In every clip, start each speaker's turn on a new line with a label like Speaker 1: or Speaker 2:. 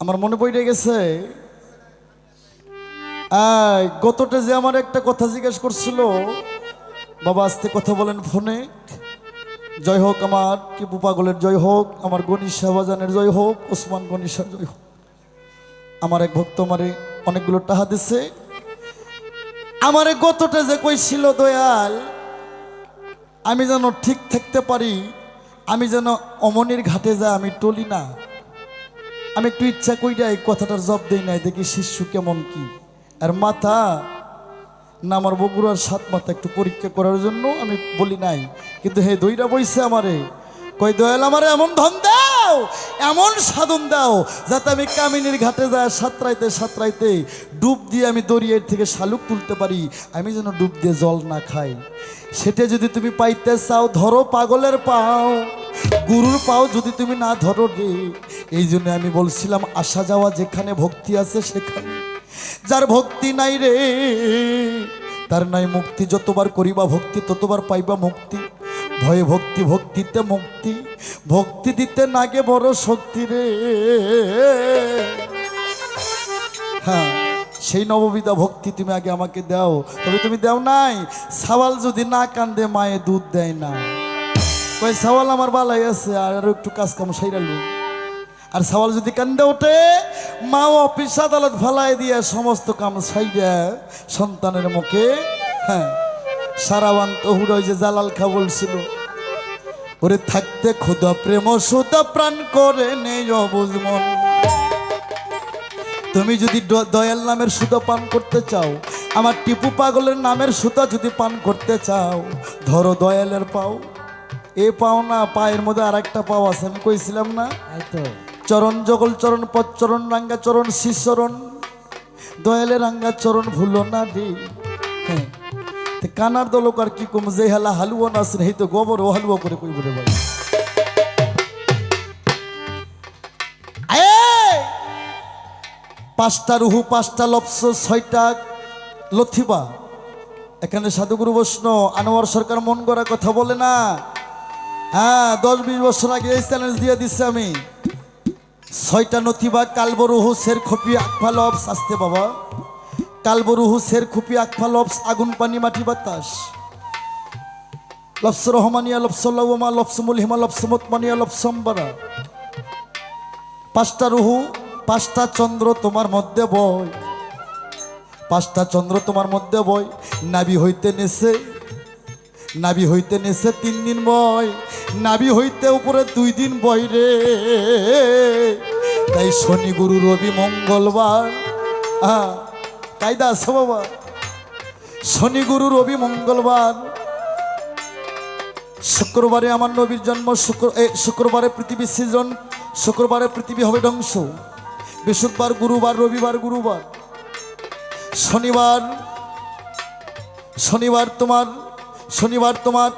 Speaker 1: আমার মনে পড়ে গেছে গতটা যে আমার একটা কথা জিজ্ঞেস করছিল, বাবা আস্তে কথা বলেন ফোনে, জয় হোক আমার, টিপু পাগলের জয় হোক, আমার গণিত শাহবাজানের জয় হোক, ওসমান গণিশা জয় হোক। আমার এক ভক্ত আমারে অনেকগুলো টাহা দিছে। আমার গতটা যে কইছিল দয়াল, আমি যেন ঠিক থাকতে পারি আমি যেন অমনির ঘাটে যা আমি টলি না। আমি একটু ইচ্ছা করি এই কথাটার জব দেই নাই, দেখি শিশু কেমন কি। আর মাথা, না আমার বগুড়ার সাত মাথা একটু পরীক্ষা করার জন্য আমি বলি নাই। কিন্তু হে দইরা বইছে আমারে কই দয়াল আমারে এমন ধন এমন সাধন দাও, যাতে আমি কামিনীর ঘাটে যায় সাঁতরাইতে সাঁতরাইতে ডুব দিয়ে আমি দরিয়ার থেকে শালুক তুলতে পারি, আমি যেন ডুব দিয়ে জল না খাই। সেটা যদি তুমি পাইতে চাও, ধরো পাগলের পাও, গুরুর পাও যদি তুমি না ধরো রে। এই জন্য আমি বলছিলাম, আসা যাওয়া যেখানে ভক্তি আছে সেখানে। যার ভক্তি নাই রে, তার নাই মুক্তি, যতবার করিবা ভক্তি, ততবার পাইবা মুক্তি। ভয়ে ভক্তি, ভক্তিতে মুক্তি, ভক্তি দিতে নাগে বড় শক্তি রে। হ্যাঁ সেই নববিধা ভক্তি তুমি আগে আমাকে দাও। তবে তুমি দাও নাই। সাওয়াল যদি না কান্দে, মায়ে দুধ দেয় না। কই, সাওয়াল আমার বালাই আছে, আর আরও একটু কাজ কাম সাইরালু আর সওয়াল যদি কান্দে ওঠে মা অফিস আদালত ফালাই দিয়ে সমস্ত কাম সাইডা সন্তানের মুখে। হ্যাঁ। সারাবান তহুর ওই যে জালাল খা বলছিল ওরে থাকতে ক্ষুদা প্রেম সুদা প্রাণ করে নেই অবুজ মন। তুমি যদি দয়াল নামের সুতা পান করতে চাও আমার টিপু পাগলের নামের সুতা যদি পান করতে চাও ধরো দয়ালের পাও। এ পাও না পায়ের মধ্যে আর একটা পাও আছে আমি কইছিলাম না? চরণ জগল চরণ পচ্চরণ রাঙ্গা চরণ শিশরণ দয়ালে রাঙ্গা চরণ ভুলো না রে। হ্যাঁ। কানার দলক আর কি কম যে হেলা হালুয়া না তো গোবর ও হালুয়া করে কই বলে এই! পাঁচটা রুহু, পাঁচটা লপস, ছয়টা লথিবা। এখানে সাধুগুরু বৈষ্ণব, আনোয়ার সরকার মন করা কথা বলে না। হ্যাঁ দশ বিশ বছর আগে এই চ্যালেঞ্জ দিয়ে দিচ্ছে আমি। ছয়টা নথিবা কালবরুহু সের খপি আকফা লবস আসতে বাবা। কালবরুহু সের খুপি আকফা লবস আগুন পানি মাটি বাতাস। লপস রহমানিয়া লপস লওমা লপস মুলহিমা লপস মতমানিয়া লপস সম্বারা পাঁচটা রুহু, পাঁচটা চন্দ্র তোমার মধ্যে বয়। পাঁচটা চন্দ্র তোমার মধ্যে বয়। নাবি হইতে নেছে, নাবি হইতে নেছে তিন দিন বয়। নাবি হইতে উপরে দুই দিন বয় রে। তাই শনি গুরু রবি মঙ্গলবার। হ্যাঁ কায়দা আছে বাবা। শনি গুরু রবি মঙ্গলবার। শুক্রবারে আমার নবীর জন্ম, শুক্র শুক্রবারে পৃথিবী সৃজন, শুক্রবারে পৃথিবী হবে ধ্বংস। বৃহস্পতিবার, গুরুবার, রবিবার, গুরুবার। শনিবার শনিবার তোমার শনিবার তোমার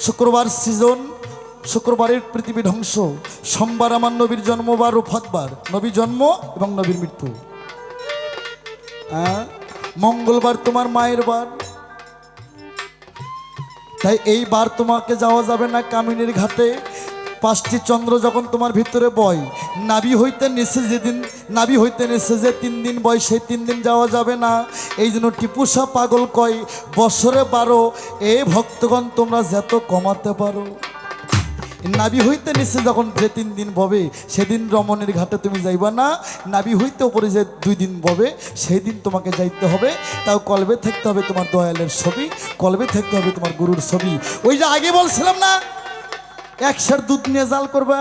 Speaker 1: শুক্রবার সিজন, শুক্রবারের পৃথিবী ধ্বংস। সোমবার আমার নবীর জন্মবার ও ফাঁকবার নবী জন্ম এবং নবীর মৃত্যু। হ্যাঁ? মঙ্গলবার তোমার মায়ের বার। তাই এই বার তোমাকে যাওয়া যাবে না কামিনীর ঘাটে। পাঁচটি চন্দ্র যখন তোমার ভিতরে বয় নাবি হইতে নিচে যেদিন নাবি হইতে নিচে যে তিন দিন বয়, সেই তিন দিন যাওয়া যাবে না। এই জন্য টিপুসা পাগল কয়, বছরে বারো, এ ভক্তগণ তোমরা যত কমাতে পারো। নাবি হইতে নিচে যখন যে তিন দিন ভবে সেদিন রমণের ঘাটে তুমি যাইবা না। নাবি হইতে উপরে যে দুই দিন ভবে সেই দিন তোমাকে যাইতে হবে। তাও কলবে থাকতে হবে তোমার দয়ালের ছবি, কলবে থাকতে হবে তোমার গুরুর ছবি। ওই যে আগে বলছিলাম না একশার দুধ নিয়ে জাল করবা।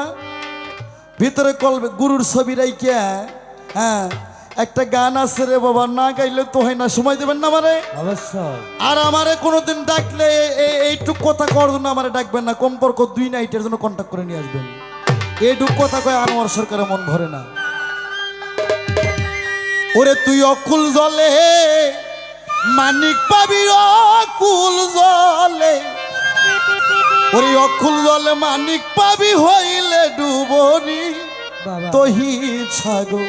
Speaker 1: ভিতরে কলবে, গুরুর ছবি রাইকে হ্যাঁ একটা গান আছে রে বাবা না গাইলে তো হয় না সময় দেবেন না আমারে? আর আমারে কোনোদিন ডাকলে এইটুক কথা করার জন্য আমারে ডাকবেন না কমপক্ষ দুই নাইটের জন্য কন্ট্যাক্ট করে নিয়ে আসবেন। এইটুক কথা কয় আনোয়ার সরকারের মন ভরে না। ওরে তুই অকুল জলে মানিক পাবি অকুল জলে। ওরে অকুল জলে মানিক পাবি হইলে
Speaker 2: ডুবনি
Speaker 1: তহি ছাগো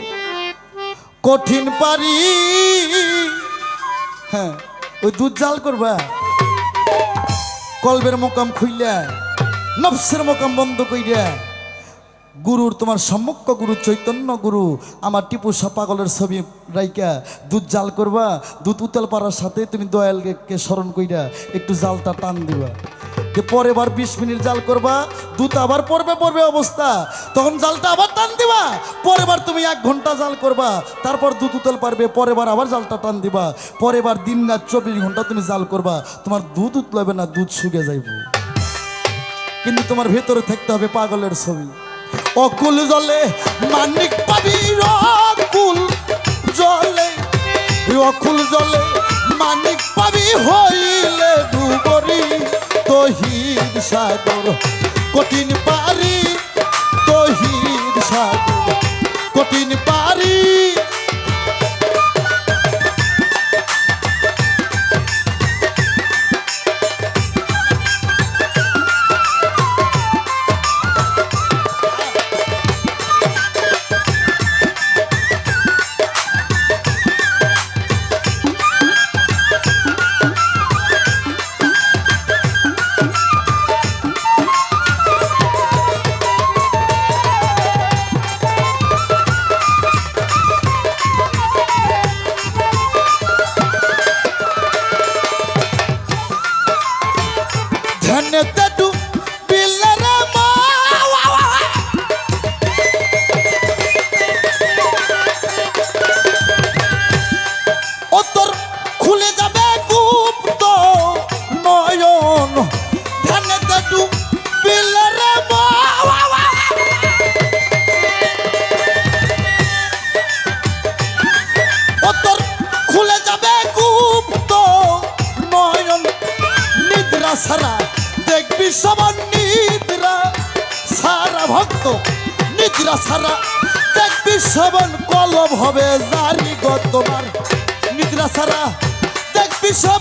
Speaker 1: কঠিন পারি। হ্যাঁ ওই দুধ জাল করবা? কলবের মোকাম খুইলা, নফসের মোকাম বন্ধ কইরা। গুরুর তোমার সম্মুখ গুরু, চৈতন্য গুরু, আমার টিপু শাহ পাগলের ছবি রাইকা, দুধ জাল করবা, দুধ উতাল পাড়ার সাথে তুমি দয়ালকে স্মরণ কইরা একটু জালটা টান দিবা। যে পরে বার বিশ মিনিট জাল করবা দুধ আবার পড়বে পড়বে অবস্থা। তখন জালটা আবার টান দিবা। পরের বার তুমি এক ঘণ্টা জাল করবা, তারপর দুধ উতল পারবে, পরের বার আবার জালটা টান দিবা। পরের বার দিন রাত চব্বিশ ঘণ্টা তুমি জাল করবা, তোমার দুধ উতলাবে না দুধ শুকে যাইব। কিন্তু তোমার ভেতরে থাকতে হবে পাগলের ছবি। অকুল জলে মানিক পাবি অকুল জলে। অকুল জলে মানিক পাবি হইলে ডুবরি তহিদ সাগর কঠিন পারি তহিদ সাগর কঠিন পারি।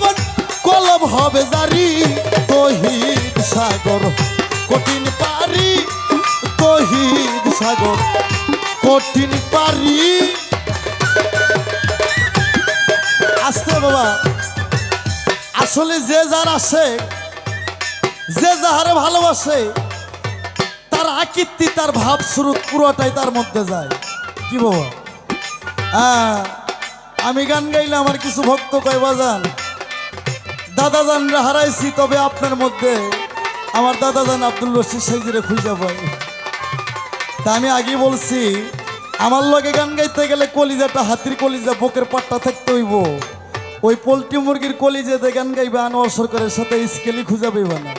Speaker 1: দেখবি কলম হবে জারি, তহিদ সাগর, কঠিন পারি, তহিদ সাগর, কঠিন পারি। আসতে বাবা, আসলে যে যার আসে, যে যাহারে ভালোবাসে, তার আকৃতি, তার ভাব স্রোত পুরোটাই তার মধ্যে যায়। কি বাবা? হ্যাঁ আমি গান গাইলে আমার কিছু ভক্ত কয় বাজান? দাদা জানরা হারাইছি, তবে আপনার মধ্যে আমার দাদা জান আব্দুল রশিদ সাইজিরে খুঁজে পাই। তা আমি আগে বলছি, আমার লগে গান গাইতে গেলে কলিজাটা হাতির কলিজা, বুকের পাট্টা থাকতে হইব। ওই পোলট্রি মুরগির কলিজাতে গান গাইবে, আনোয়ার সরকারের সাথে স্কেলি খুঁজে না।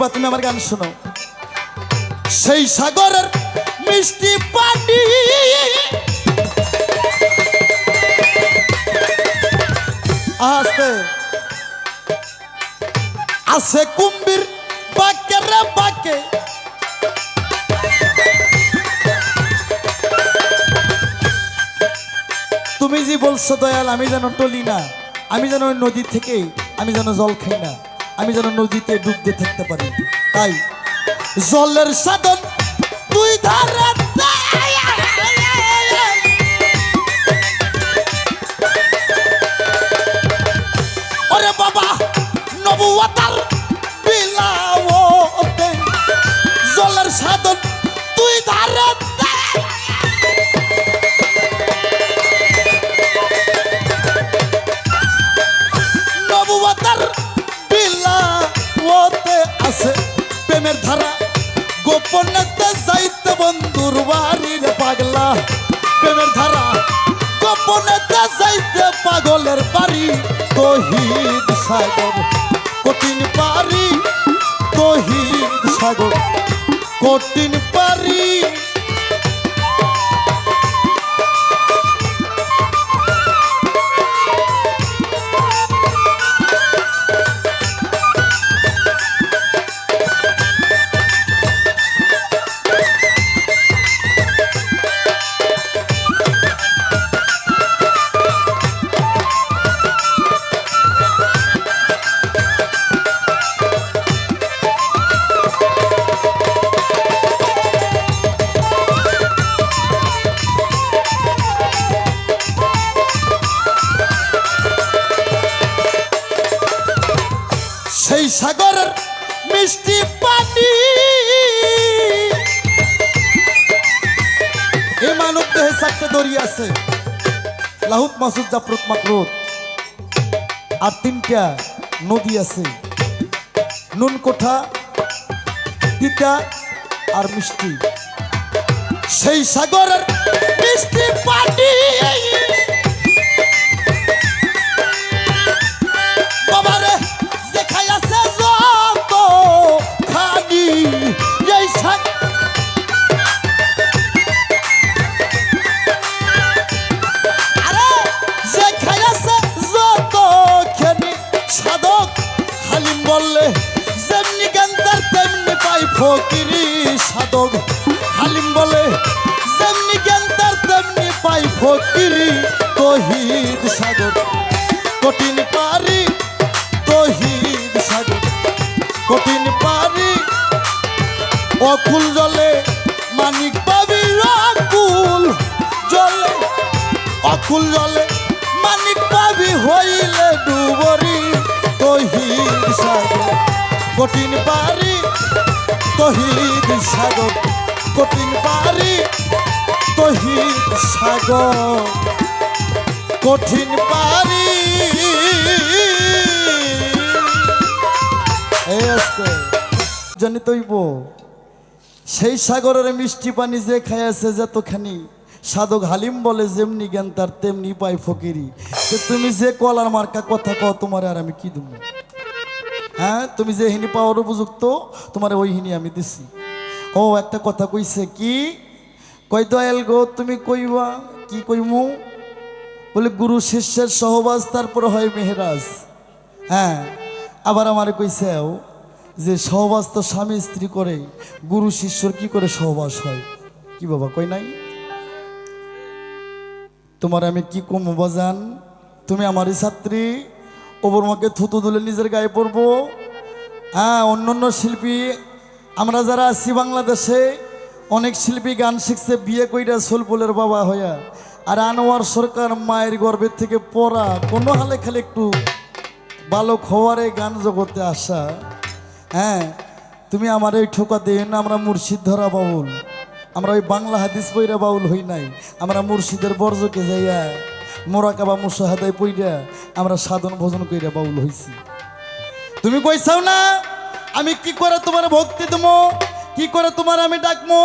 Speaker 1: তুমি তুমি আমার গান শোনো সেই সাগরের মিষ্টি পানি। আস্তে। আছে কুম্ভীর বাকে রে বাকে। তুমি যে বলছো দয়াল, আমি যেন টলি না, আমি যেন ওই নদী থেকে, আমি যেন জল খাই না। আমি যেন নদীতে ডুবতে থাকতে পারি। তাই জলের সাধন দুই ধারে। যাইতে পাগলের বাড়ি তহিদ সাগর কঠিন পারি তহিদ সাগর কঠিন সাগরের মিষ্টি পানি। এ মানব দেহে চারটে দড়ি আছে। লাহুত মাসুদ, জাফরুত মাকরুত আর তিনটা নদী আছে। নুন কোঠা, তিতা আর মিষ্টি। সেই সাগরের মিষ্টি পানি। ফকিরি সাধক। হালিম বলে, যেমনি গেন্দার তেমনি পাই ফকিরি, তহিদ সাধক। কঠিন পারি, তহিদ সাধক। কঠিন পারি, অকুল জলে মানিক পাবি অকুল জলে। অকুল জলে মানিক পাবি হইলে ডুবরি, তহিদ সাগর কঠিন পারি তহিদ সাগর, কঠিন পারি তহিদ সাগর। কঠিন পারি। জানি তৈব, সেই সাগরের মিষ্টি পানি যে খাইয়াছে যতখানি, সাধক হালিম বলে যেমনি জ্ঞান, তার তেমনি পাই ফকিরি। তুমি যে কলার মার্কা কথা কও, তোমার আর আমি কি দেবো? হ্যাঁ তুমি যে হিনি পাওয়ার উপযুক্ত, তোমার ওই হিনি আমি দিছি। ও, একটা কথা কইছে কি? কই দয়াল গো, তুমি কইবা, কি কইমু? বলে, গুরু শিষ্যের সহবাস, তারপর হয় মেহরাজ। হ্যাঁ আবার আমার কইছেও যে সহবাস তো স্বামী স্ত্রী করে, গুরু শিষ্যর কি করে সহবাস হয়? কি বাবা, কই নাই? তোমার আমি কি কম, বাজান? তুমি আমারই ছাত্রী। ওপর মাকে থুতু তুলে নিজের গায়ে পড়ব হ্যাঁ অন্য অন্য শিল্পী, আমরা যারা আছি বাংলাদেশে, অনেক শিল্পী গান শিখছে, বিয়ে কইরা সোলপুলের বাবা হইয়া। আর আনোয়ার সরকার মায়ের গর্ভের থেকে পড়া, কোনো হালে খালি একটু ভালো খবরে গান জগতে আসা। হ্যাঁ তুমি আমার এই ঠোকা দিন আমরা মুর্শিদ ধরা বাউল। আমরা ওই বাংলা হাদিস বইরা বাউল হই নাই, আমরা মুর্শিদের বর্জকে যাইয়া মোরাকাবা মুসাহাদায় পইরা আমরা সাধন ভোজন কইরা বাউল হইছি। তুমি কইছাও না, আমি কি করে তোমার ভক্তি দেবো? কি করে তোমার আমি ডাকবো?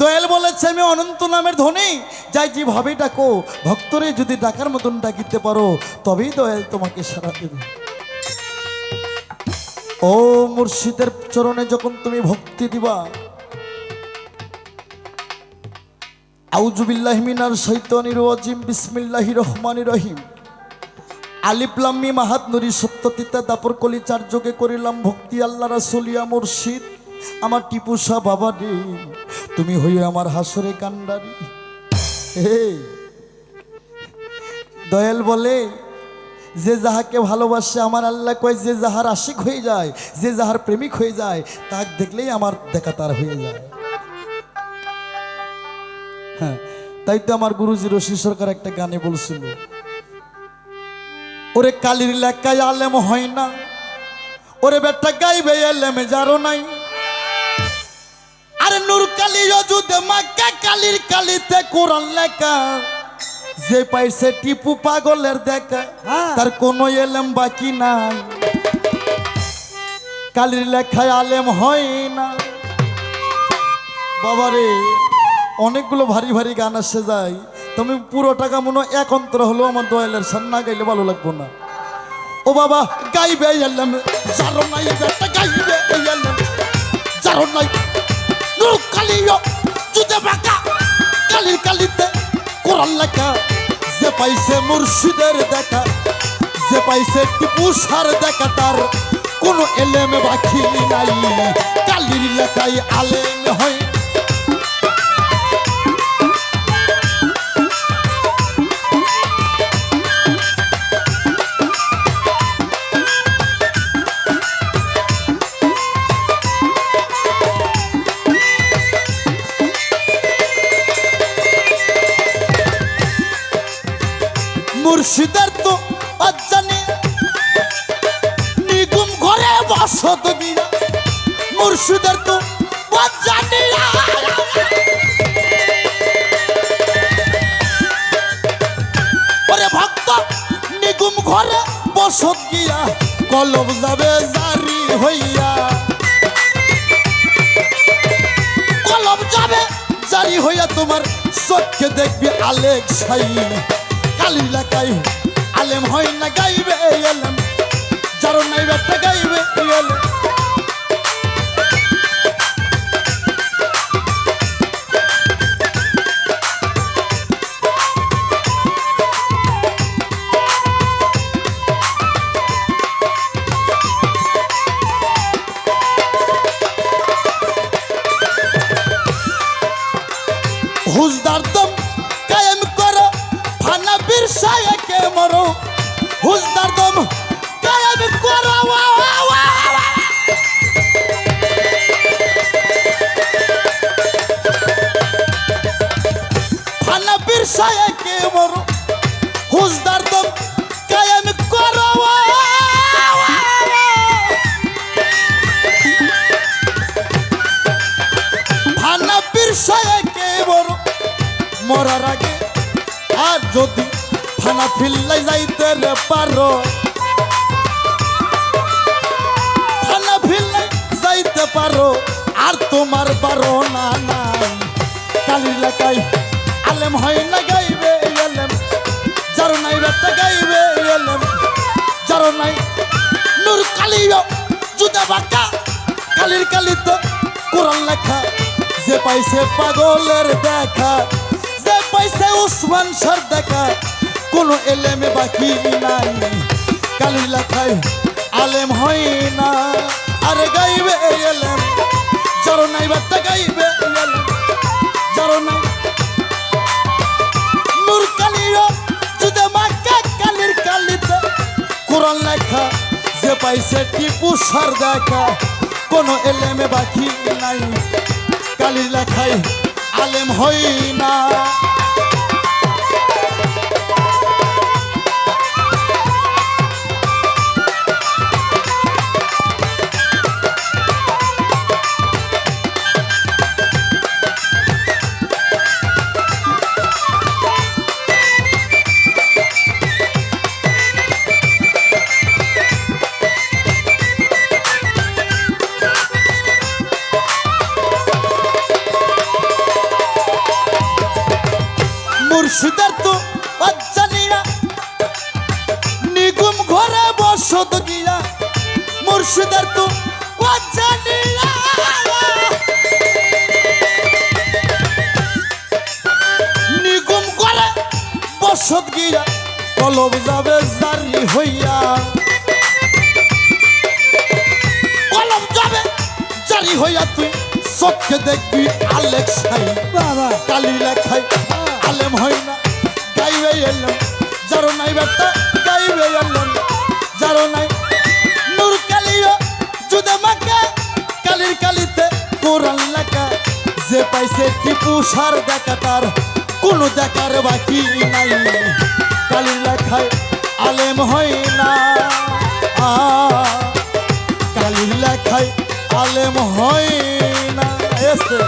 Speaker 1: দয়াল বলেছে, আমি অনন্ত নামের ধনী। যাই যেভাবে ডাকো, ভক্তরে যদি ডাকার মতন ডাকিতে পারো, তবেই দয়াল তোমাকে সারা দেবে। ও মুর্শিদের চরণে যখন তুমি ভক্তি দিবা আউজুবিল্লাহ মিনার শৈতানির ওয়াজিম বিসমিল্লাহি রহমানি রহিম। আলিপ্লাম্মি মাহাত নুরি সত্যতিতা দাপর কলি চার যোগে করিলাম ভক্তি, আল্লাহ রাসুলিয়া মুর্শিদ। আমার টিপুসা বাবা রে, তুমি হইয়া আমার হাসরে কান্ডারি। হে, দয়াল বলে, যে যাহাকে ভালোবাসে আমার আল্লাহ কয়, যে যাহার আশিক হয়ে যায়, যে যাহার প্রেমিক হয়ে যায়, তাক দেখলেই আমার দেখা তার হয়ে যায়। হ্যাঁ তাই তো আমার গুরুজি রশি সরকার একটা গানে বলছিল ওরে কালির লেখায় আলেম হয় না ওরে বেটা গাইবে এলেম যারো নাই। আরে নূর কালি অযুদে মাক্কা কালির কালিতে কোরআন লেখা যে পাইছে টিপু পাগলের দেখা তার কোনো এলেম বাকি নাই। কালির লেখায় আলেম হয় না। বাবারে। অনেকগুলো ভারী ভারী গান আসে যায় তুমি পুরো টাকা মনে হয় এক অন্তর হলেও আমার দয়ালের সান না গাইলে ভালো লাগবো না। ও বাবা, গাইবে এলাম যারো নাই বেটা গাইবে এলাম যারো নাই নুরু কালিও জুদে বাঁকা, কালি কালিতে কোরআন লেখা। যে পাইছে মুর্শিদের দেখা, যে পাইছে টিপু সার দেখা, তার কোনো এলেম বাকি নাই। কালির লেখাই আলেম হয়। জারি হইয়া তোমার চোখকে দেখবি আলেক সাই। কালি লাগাই আলেম হয় না গাইবে এলেম। যার নাই বেটা গাইবে এলেম। বিরসায় কে মরো। হুজদার দম, কায়েম করো। ওয়া ওয়া ওয়া। ফানা বিরসায় কে মরো। হুজদার দম, কায়েম করো। ওয়া ওয়া। ফানা বিরসায় কে বড় মরার আগে আর যদি ফানা ফিল্লাই যাইতে রে পারো। ফানা ফিল্লাই যাইতে পারো, আর তোমার পারো না নাই। কালি লাগাই, আলেম হয় না গাইবে এলেম যার নাই বেটা গাইবে এলেম যার নাই নূর কালিও জুদা বাঁকা। কালির কালিতে কোরআন লেখা। যে পাইছে পাগলের দেখা, যে পাইছে উসমান সর দেখা। কোনো এলেমে বাকি নাই। কালির লেখায় আলেম হয় না। আর গাইবে এলেম, যার নাই বার্তা গাইবে এলেম, যার নাই। নূর কালিও জুদা বাঁকা কালির কালিতে কোরআন লেখা, যে পাইছে টিপু সর দেখা, কোনো এলেমে বাকি নাই। কালির লেখাই আলেম হই না। নারী হইয়া তুই চোখকে দেখবি আলেক্স হাই
Speaker 2: বাবা।
Speaker 1: কালি লেখাই আলেম হই না। গাইবে এলাম যারো নাই বেটা গাইবে এলাম। যারো নাই নূর কালিও জুদে মাকা কালির কালিতে কোরআন লেখা। যে পাইছে টিপু সার দেখা তার কোনো দেখার বাকি নাই। কালির লেখায় আলেম হয় না। কালির লেখায় আলেম হয় না। এসে